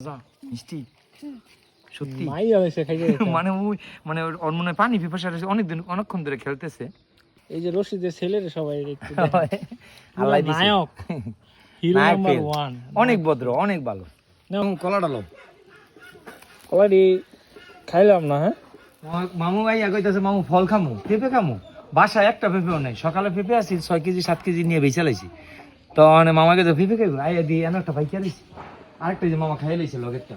যা মিষ্টি। সত্যি। মাই হয়েছে খাইতে মানে ওই মানে ওর- ওর মনে পানি পিপাসা রয়েছে অনেকদিন অনেকক্ষণ ধরে খেলতেছে। এই যে রশিদের ছেলের সবাই আল্লাহ নায়ক। Hero number one. অনেক ভদ্র অনেক ভালো। কলা ডালো অলরেডি খাইলাম না হ্যাঁ? মামু ভাই কইতাছে মামু ফল খামু পেঁপে খামু। বাসায় একটা পেঁপেও নেই। সকালে পেঁপে আসি ছয় কেজি সাত কেজি নিয়ে বেঁচে লাইছি। তো মানে মামাকে তো পেঁপে খাইবো। আইয়া দিয়ে এনে একটা ভাই লাইছি আরেকটা যে মামা খাই লাইছে লগেরটা।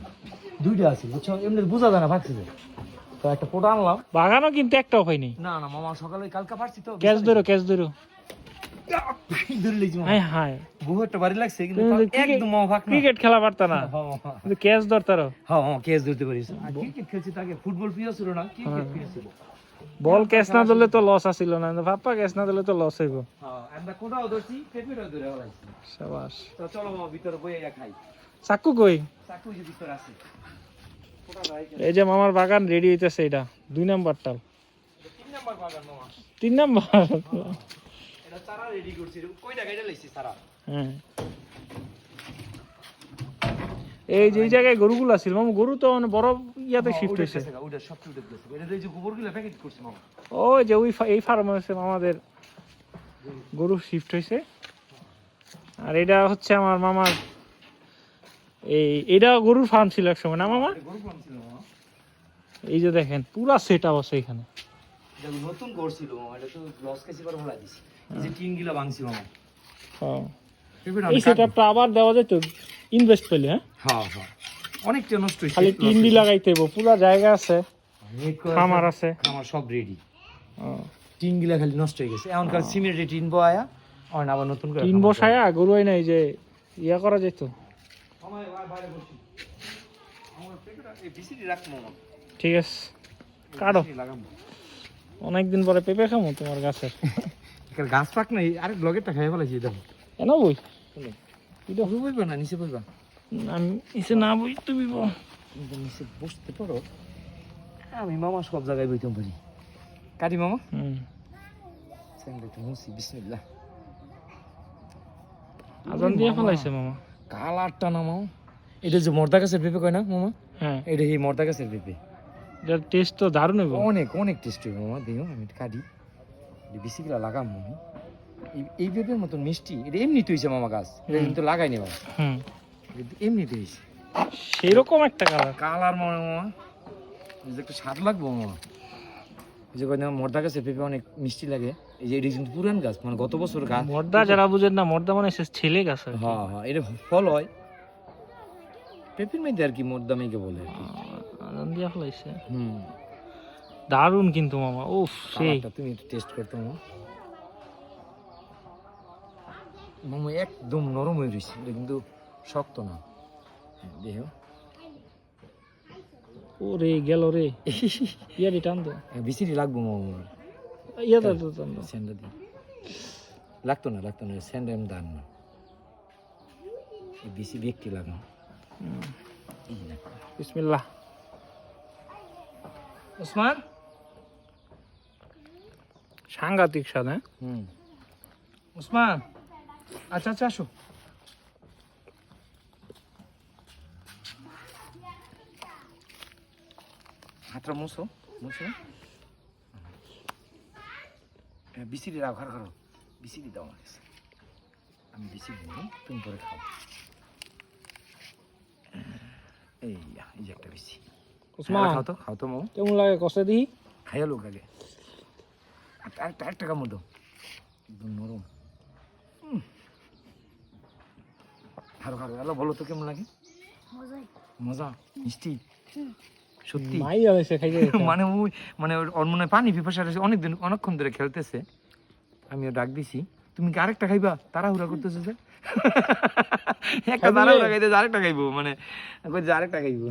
দুইটা আছে বুঝছ? এমনি বোঝা যায় না ভাবছি যে। তো একটা পোটা আনলাম। বাগানও কিন্তু একটাও হয়নি। না না মামা সকালে কালকা পারছি তো ক্যাচ ধরো ক্যাচ ধরো। ক্রিকেট- খেলা পারতা না। হ্যাঁ, হ্যাঁ। কিন্তু ক্যাচ ধরতারো হ্যাঁ ক্যাচ ধরতে পারিস। ক্রিকেট খেলছি তাকে ফুটবল প্রিয় ছিল না ক্রিকেট প্রিয় ছিল। বল ক্যাচ না ধরলে তো লস আসিল না ভাপ্পা ক্যাচ না ধরলে তো লস হইব। হ্যাঁ আমরা কোটাও ধরছি পেঁপেটাও ধরে হলাইছি সাবাস। তো চলো ভিতরে বইয়ে খাই। চাকু কই? এই যে মামার বাগান রেডি হইতেছে এটা দুই নাম্বার টাল। তিন নাম্বার হ্যাঁ। এই যে জায়গায় গরুগুলো ছিল মামা গরু তো বড় ইয়াতে শিফট হয়েছে এই যে ওই যে ওই ফা- এই ফার্মে হচ্ছে আমাদের গরু শিফট হয়েছে আর এটা হচ্ছে আমার মামার এই এটা গরুর ফার্ম ছিল এক সময় না মামা? এই যে দেখেন পুরা সেট আপ আছে এখানে। নতুন করছিল মামা। এটা তো লস কেসি করে বলা দিছি। এই যে টিনগুলা ভাঙছি মামা। হ্যাঁ। এই আমি সেট কাটবো। আপটা আবার দেওয়া যেত ইনভেস্ট পেলে হ্যাঁ? হ্যাঁ হ্যাঁ। অনেকটা নষ্ট হয়েছে খালি টিন দি লাগাইতে হইব পুরা জায়গা আছে খামার আছে। আমার সব রেডি ও, টিনগুলা খালি নষ্ট হয়ে গেছে। এখনকার সিমেন্টের টিন বয়া অন আবার নতুন করে টিন বসায়া গরু হয় না এই যে ইয়া করা যেত ঠিক আছে। কাটো। অনেকদিন পরে পেঁপে খামো তোমার গাছের গাছ পাক নাই আরে ব্লগেরটা খাই ফেলাইছি দেখো। কেন বই? এটা বইবা না নিচে বইবা? আমি এসে না বই তুমি। নিচে বসতে পারো আমি মামা সব জায়গায় বইতাম পারি। কাটি মামা? হুম। স্যান্ডে তো মুসি বিসমিল্লাহ। আজান দিয়ে ফেলাইছে মামা। কালারটা না মামা। এটা যে মর্দা গাছের পেঁপে কয় না মামা? হ্যাঁ। এটা এই মর্দা গাছের পেঁপে? এটার টেস্ট তো দারুণ হইব। অনেক অনেক টেস্টি মামা দিও আমি কাটি। বেশিগুলা লাগাম আমি এই- এই পেঁপের মতন মিষ্টি এটা এমনি তুইছে মামা গাছ এটা কিন্তু লাগাইনি মামা। হুম। এমনি তুইছে সেরকম একটা কালার। কালার মনে মামা। একটু স্বাদ লাগবো মামা। যে কয় না মর্দা গাছের পেঁপে অনেক মিষ্টি লাগে। এই যে এটা কিন্তু পুরান গাছ মানে গত বছর গাছ মর্দা যারা বুঝেন না মর্দা মানে সে ছেলে গাছ। হ্যাঁ হ্যাঁ এটা ফল হয়। পেঁপের মধ্যে আর কি মর্দা মেয়েকে বলে দিয়ে ফেলাইছে হুম। দারুণ কিন্তু মামা উফ সেই। তুমি একটু টেস্ট করতে মামা। মামা একদম নরম হয়ে রয়েছে এটা কিন্তু শক্ত না। হ্যাঁ, দেখো। ও রে গেল রে। ইয়ারি টান তো বিসিরি লাগবো মামা। ইয়া তো তো টান তো। স্যান্ডা দিয়ে লাগতো না লাগতো না স্যান্ডা আমি দান না বেশি ব্যক্তি না। বিসমিল্লাহ ওসমান সাংঘাতিক স্বাদ হ্যাঁ ওসমান আচ্ছা আচ্ছা আসো হাতটা মুছো মুছো বিসিরি রাও খার খারো। বিসিরি দাও আমার কাছে। আমি বিসিরি নিই তুমি পরে খাও। এই এই যে একটা বিসি। ওসমান খাও তো খাও তো মো। কেমন লাগে কষে দিই? খাইয়া লোক আগে। আর আরেকটা আরেকটা কামড় দাও। একদম নরম। খারো খারো আলো বলো তো কেমন লাগে? মজা? মিষ্টি? সত্যি? মাই হয়েছে খাইতে মানে ওই মানে ওর- মনে হয় পানি পিপাসা রয়েছে অনেকদিন অনেকক্ষণ ধরে খেলতেছে। আমিও ডাক দিছি তুমি কি আরেকটা খাইবা? তাড়াহুড়া করতেছে যে? একটা? তাড়াহুড়া খাইতেছে আরেকটা খাইবো মানে কইছে আরেকটা খাইবো।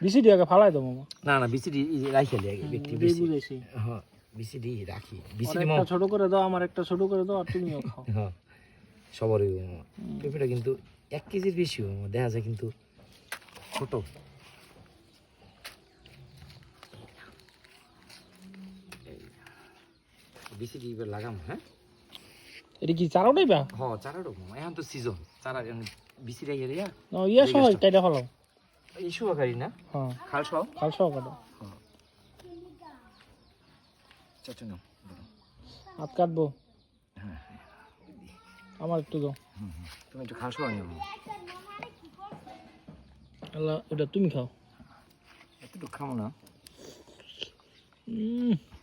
বিসিডি আগে ফালাই দাও মামা। না না বিসিডি রাখি আগে ব্যক্তি দিয়ে বেশি হ্যাঁ বিসিডি রাখি। বিসিডি একটা ছোট করে দাও আমার একটা ছোট করে দাও আর তুমিও খাও। হ্যাঁ সবারই পেঁপেটা কিন্তু এক কেজির বেশি হবে, দেখা যায় কিন্তু ছোট। বেশি লাগাম হ্যাঁ? এটা কি চারোটাই পা হ চারা রকম এখন তো সিজন চারা বিসি রেখে দিয়া। ইয়া সহ এই শুভাকারী না? হ্যাঁ। খাল সহ? খাল সহকারে চাচু নাও হাত কাটবো? হ্যাঁ আমার একটু দাও। তুমি একটু খাল সহ নিও। আল্লাহ এটা তুমি খাও। এতটুকু খামো না। উম, সত্যি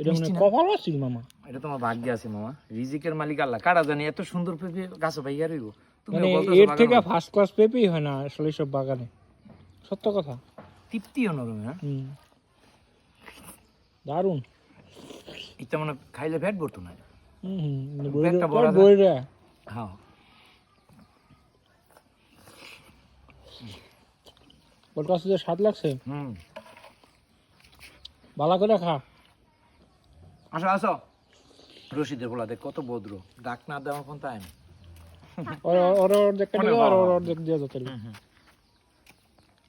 এটা মানে কপাল আছিল মামা। এটা তোমার ভাগ্যে আছে মামা। রিজিকের মালিক আল্লাহ। কারা জানি এত সুন্দর পেঁপে গাছে ভাইয়া রইব। মানে এর থেকে ফার্স্ট ক্লাস পেপেই হয় না আসলে সব বাগানে। সত্য কথা। নরম হ্যাঁ? দারুণ। এটা মানে খাইলে পেট ভরতো না হুম হুম পেটটা ভরা যায়। হ্যাঁ। স্বাদ লাগছে? হুম। ভালো করে খা। আসো আসো। রশিদের বলা দেখ কত ভদ্র। ডাক না দেওয়ার কোন ওর ওর কেটে। ওর দিয়ে দাও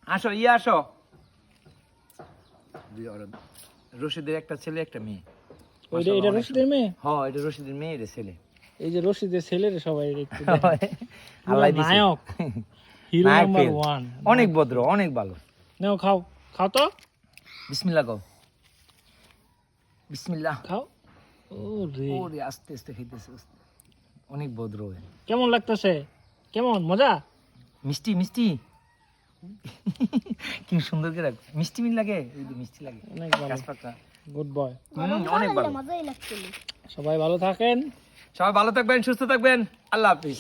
আসো ইয়ে আসো। রশিদের একটা ছেলে একটা মেয়ে। ওইটা এটা রশিদের মেয়ে? হ্যাঁ এটা রশিদের মেয়ে রে ছেলে। এই যে রশিদের ছেলের সবাই একটু দেখেন। আল্লাহ পুরা নায়ক। হিরো নাম্বার পেল। অনেক ভদ্র অনেক ভালো। নাও খাও। খাও তো। বিসমিল্লাহ কও। বিসমিল্লাহ। খাও। ও রে ওরে আস্তে আস্তে খাইতেছে অনেক ভদ্র। কেমন লাগতেছে? কেমন? মজা? মিষ্টি মিষ্টি। কি সুন্দর করে রাখ মিষ্টি মিল লাগে? এই যে মিষ্টি লাগে। অনেক ভালো। গুড বয় অনেক ভালো। মজাই লাগছিল। সবাই ভালো থাকেন। সবাই ভালো থাকবেন সুস্থ থাকবেন। আল্লাহ হাফিজ।